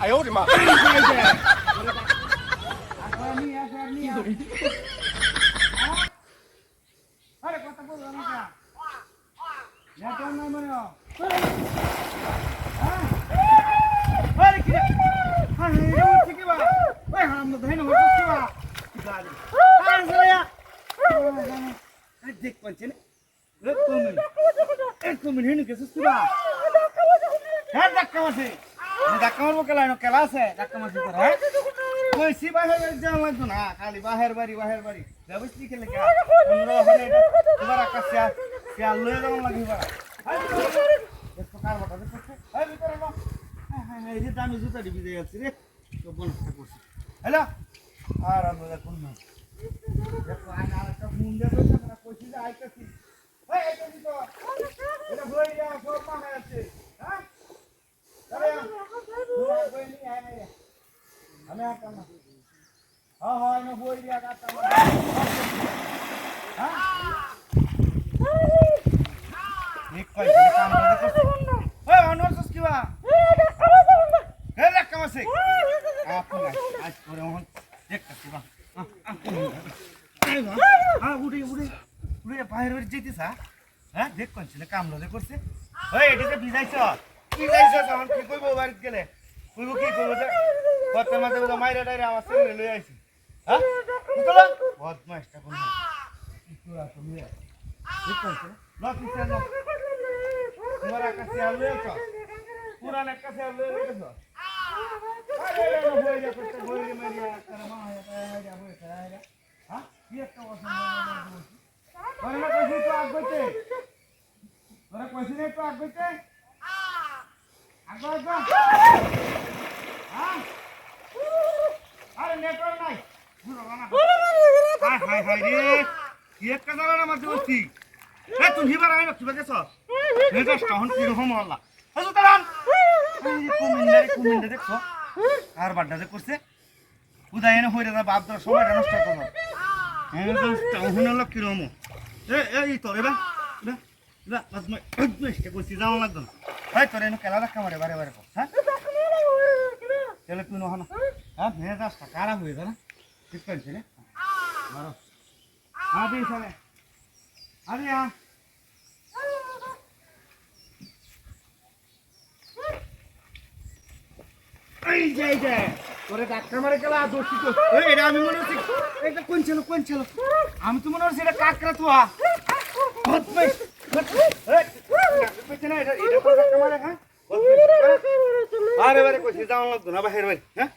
আয় ওরে মা আরে কথা বলো না যা তোর নাম মানে আরে কি হ্যাঁ হ্যাঁ ঠিক বা ওই হারাম না ধরে হচ্ছে কি বা কি গালি আরে সালা আরে দেখ পঞ্চে না রে তুমি এক মিনিট হেনু কেসে সুরা হ্যাঁ ডাক্কা আছে ধাক্কা মারবো কেলা কেলা আছে? ধাক্কা মারছে তোরা হ্যাঁ? কইছি বাহির বাড়ি যাওয়া লাগতো না, খালি বাহির বাড়ি বাহির বাড়ি। খেলে কে? এটা তোমার আকাশ শেয়ার শেয়ার লয়ে যাওয়া লাগবে এবার। কার বাটা ভিতরে হ্যাঁ হ্যাঁ এই যে আমি জুতা ডিবি দিয়ে যাচ্ছি রে। তো বনটা করছি হ্যালো? আর আমরা দেখুন না দেখো আয় আর একটা ফোন দিয়ে কইছে না কইছি যে আইতাছি এই আইতাছি তো এটা বই দিয়া সব মাথায় আছে হ্যাঁ চলে তোমার বই নিয়ে আয় না আমি আকাম না হ্যাঁ হ্যাঁ আমি বই দিয়া কাটতাম হ্যাঁ ঠিক কইছে কাম করে করছে ওই অনর্সস কিবা হে রাখ কামাসে আপন আজ করে হন দেখ কিবা হ্যাঁ উড়ে উড়ে উড়ে বাইরে বাইরে যেতিস হ্যাঁ দেখ কইছে কাম লজে করছে ওই এটাতে ভিজাইছ ভিজাইছ তখন কি কইব বাড়িতে গেলে কইব কি করব কত মাঝে বলে মাইরা ডাইরে আমার সামনে লই আইছি। হ্যাঁ? বুঝলা বদমাইশটা কোন পুরান কাছে আলু আছে আরে রে বই যা করতে বই রে মারিয়া তার মা হয়? কি একটা আরে না কইছি তো আগ গইতে তোরা কইছি না তো আগ গইতে আগ আগ হ্যাঁ আরে নেটওয়ার্ক নাই বুঝো না হাই হাই রে। কি একটা জানা না মাঝে বসছি এ তুই হিবার আইনো কিবা গেছ। নেটওয়ার্ক হন কি রকম হল্লা হাজু তারান যে কুমিন্ডা দেখছ, আর বাড্ডা যে করছে উদয় এনে হইরে না বাপ দর সময়টা নষ্ট করো। আমি তো টাউন হলো কি রকম এ এই তোর, এবার এবার আজমাই আজমাইতে করছি যাওয়া লাগতো না ভাই তোর, এনে খেলা রাখা মারে বারে বারে, কর হ্যাঁ? তাহলে তুই নহা না হ্যাঁ রাস্তা খারাপ হয়ে না? ঠিক করেছি রে হ্যাঁ দিই সালে। আরে হ্যাঁ এই যে এই যে। তোরে ডাক্তার মারে গেলা দোষী তো। এটা আমি মনে হচ্ছে এটা কোন ছিল কোন ছিল? আমি তো মনে হচ্ছে এটা কাকরা তো মারে হ্যাঁ। আরে বারে কইছি, যাওয়া লাগতো না, বাহির বাড়ি হ্যাঁ?